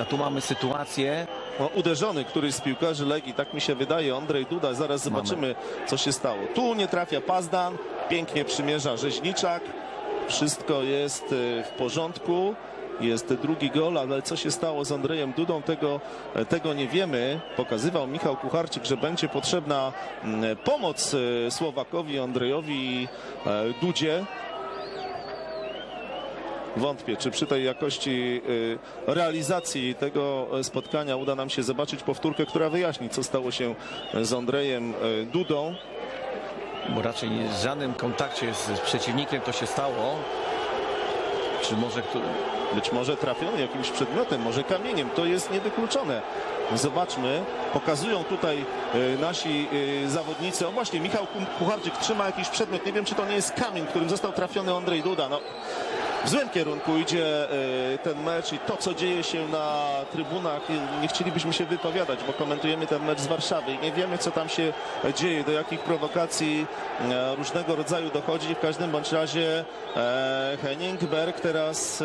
boiska. Tu mamy sytuację, No, uderzony któryś z piłkarzy Legii, tak mi się wydaje, Andrzej Duda. Zaraz zobaczymy, co się stało. Tu nie trafia Pazdan, pięknie przymierza Rzeźniczak. Wszystko jest e, w porządku. Jest drugi gol, ale co się stało z Andrejem Dudą, tego, e, tego nie wiemy. Pokazywał Michał Kucharczyk, że będzie potrzebna mm, pomoc e, Słowakowi, Andrejowi Dudzie. Wątpię, czy przy tej jakości y, realizacji tego e, spotkania uda nam się zobaczyć powtórkę, która wyjaśni, co stało się z Andrejem y, Dudą. bo raczej w żadnym kontakcie z, przeciwnikiem to się stało. Czy może kto, Być może trafiony jakimś przedmiotem, może kamieniem. To jest niewykluczone. Zobaczmy. Pokazują tutaj nasi zawodnicy. O właśnie, Michał Kucharczyk trzyma jakiś przedmiot. Nie wiem, czy to nie jest kamień, którym został trafiony Andrzej Duda. No, w złym kierunku idzie y, ten mecz i to, co dzieje się na trybunach, y, nie chcielibyśmy się wypowiadać, bo komentujemy ten mecz z Warszawy i nie wiemy, co tam się dzieje, do jakich prowokacji e, różnego rodzaju dochodzi. W każdym bądź razie e, Henning Berg teraz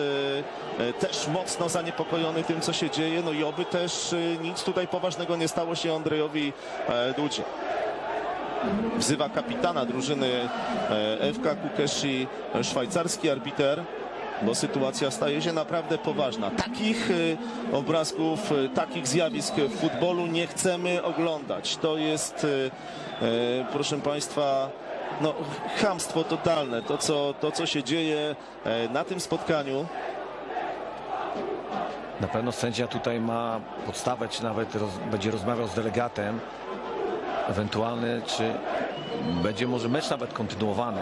też mocno zaniepokojony tym, co się dzieje. No i oby też nic tutaj poważnego nie stało się Andrejowi e, Dudzie wzywa kapitana drużyny e, FK Kukeshi, szwajcarski arbiter, bo sytuacja staje się naprawdę poważna. Takich e, obrazków, e, takich zjawisk w futbolu nie chcemy oglądać. To jest, e, proszę Państwa, no, chamstwo totalne. To co, to, co się dzieje na tym spotkaniu. na pewno sędzia tutaj ma podstawę, czy nawet roz, będzie rozmawiał z delegatem, ewentualny, czy będzie może mecz nawet kontynuowany.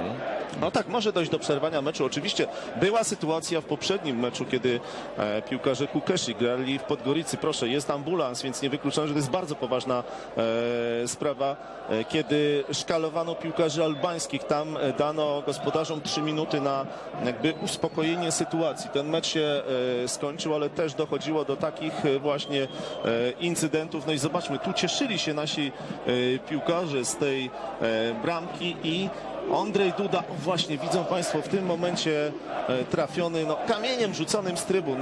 No tak, może dojść do przerwania meczu. Oczywiście była sytuacja w poprzednim meczu, kiedy e, piłkarze Kukeshi grali w Podgoricy. Proszę, jest ambulans, więc nie wykluczam, że to jest bardzo poważna e, sprawa. E, kiedy szkalowano piłkarzy albańskich, tam e, dano gospodarzom trzy minuty na jakby uspokojenie sytuacji. Ten mecz się e, skończył, ale też dochodziło do takich e, właśnie e, incydentów. No i zobaczmy, tu cieszyli się nasi piłkarze z tej bramki i Andrzej Duda, o właśnie widzą Państwo w tym momencie e, trafiony no, kamieniem rzuconym z trybun.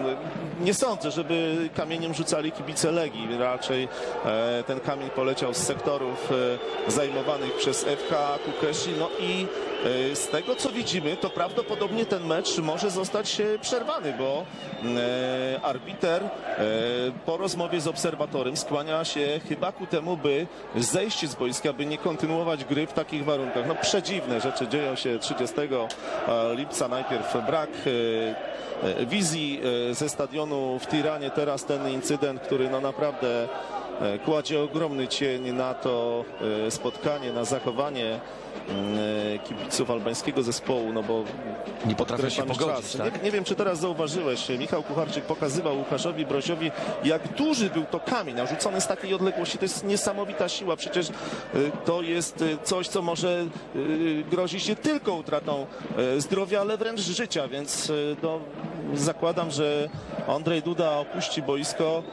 Nie sądzę, żeby kamieniem rzucali kibice Legii. Raczej e, ten kamień poleciał z sektorów e, zajmowanych przez FK Kukeshi. No i e, z tego co widzimy, to prawdopodobnie ten mecz może zostać e, przerwany, bo e, arbiter e, po rozmowie z obserwatorem skłania się chyba ku temu, by zejść z boiska, by nie kontynuować gry w takich warunkach. No przedziwne rzeczy dzieją się 30 lipca. Najpierw brak e, e, wizji e, ze stadionu w Tiranie, teraz ten incydent, który no naprawdę e, kładzie ogromny cień na to e, spotkanie, na zachowanie e, kibiców albańskiego zespołu, no bo Nie potrafią się pogodzić, tak? Nie, nie wiem, czy teraz zauważyłeś, Michał Kucharczyk pokazywał Łukaszowi Broziowi, jak duży był to kamień, a rzucony z takiej odległości. To jest niesamowita siła. Przecież to jest coś, co może grozić nie tylko utratą zdrowia, ale wręcz życia, więc no, zakładam, że Andrzej Duda opuści boisko,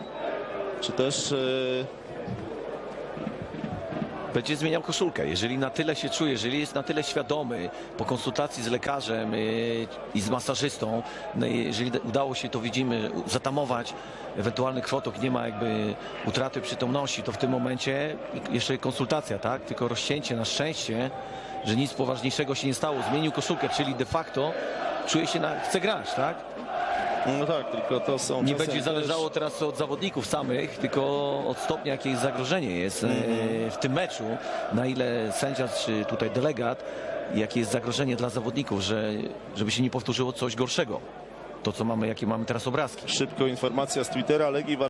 czy też y, będzie zmieniał koszulkę. Jeżeli na tyle się czuje, jeżeli jest na tyle świadomy po konsultacji z lekarzem yy, i z masażystą, no jeżeli udało się to widzimy zatamować ewentualny krwotok, nie ma jakby utraty przytomności, to w tym momencie jeszcze konsultacja, tak? Tylko rozcięcie na szczęście, że nic poważniejszego się nie stało. Zmienił koszulkę, czyli de facto czuje się na, chce grać, tak? No tak, tylko to są Nie czasem będzie zależało teraz od zawodników samych, tylko od stopnia, jakie zagrożenie jest e, w tym meczu, na ile sędzia czy tutaj delegat, jakie jest zagrożenie dla zawodników, że, żeby się nie powtórzyło coś gorszego. To, co mamy, jakie mamy teraz obrazki. Szybko informacja z Twittera Legii